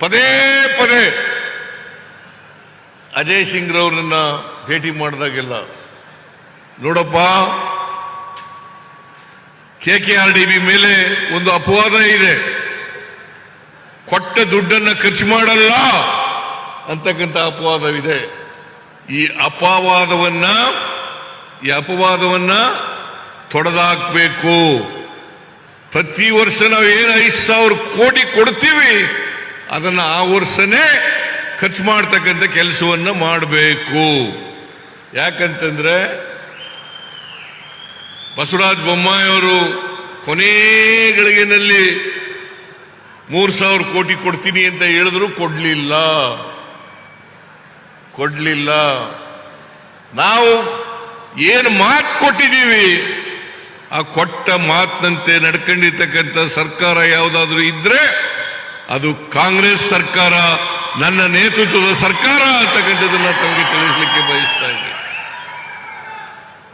ಪದೇ ಪದೇ ಅಜಯ್ ಸಿಂಗ್ರವ್ರನ್ನ ಭೇಟಿ ಮಾಡಿದಾಗೆಲ್ಲ. ನೋಡಪ್ಪ, K K R D B ಮೇಲೆ ಒಂದು ಅಪವಾದ ಇದೆ. ಕೊಟ್ಟ ದುಡ್ಡನ್ನ ಖರ್ಚು ಮಾಡಲ್ಲ ಅಂತಕ್ಕಂಥ ಅಪವಾದವಿದೆ. ಈ ಅಪವಾದವನ್ನ ಈ ಅಪವಾದವನ್ನ ತೊಡೆದಾಕ್ಬೇಕು. ಪ್ರತಿ ವರ್ಷ ನಾವು ಏನು ಐದು ಸಾವಿರ ಕೋಟಿ ಕೊಡ್ತೀವಿ ಅದನ್ನ ಆ ವರ್ಷನೇ ಖರ್ಚು ಮಾಡ್ತಕ್ಕಂಥ ಕೆಲಸವನ್ನ ಮಾಡಬೇಕು. ಯಾಕಂತಂದ್ರೆ ಬಸವರಾಜ ಬೊಮ್ಮಾಯಿಯವರು ಕೊನೇ ಗಳಿಗೆನಲ್ಲಿ ಮೂರು ಸಾವಿರ ಕೋಟಿ ಕೊಡ್ತೀನಿ ಅಂತ ಹೇಳಿದ್ರು ಕೊಡ್ಲಿಲ್ಲ. ಕೊಡ್ಲಿಲ್ಲ. ನಾವು ಏನು ಮಾತು ಕೊಟ್ಟಿದ್ದೀವಿ? ಆ ಕೊಟ್ಟ ಮಾತಿನಂತೆ ನಡ್ಕೊಂಡಿರ್ತಕ್ಕಂಥ ಸರ್ಕಾರ ಯಾವುದಾದ್ರೂ ಇದ್ರೆ ಅದು ಕಾಂಗ್ರೆಸ್ ಸರ್ಕಾರ ನನ್ನ ನೇತೃತ್ವದ ಸರ್ಕಾರ ಅಂತಕ್ಕಂಥದ್ದನ್ನು ತಮಗೆ ತಿಳಿಸಲಿಕ್ಕೆ ಬಯಸ್ತಾ ಇದ್ದೀನಿ.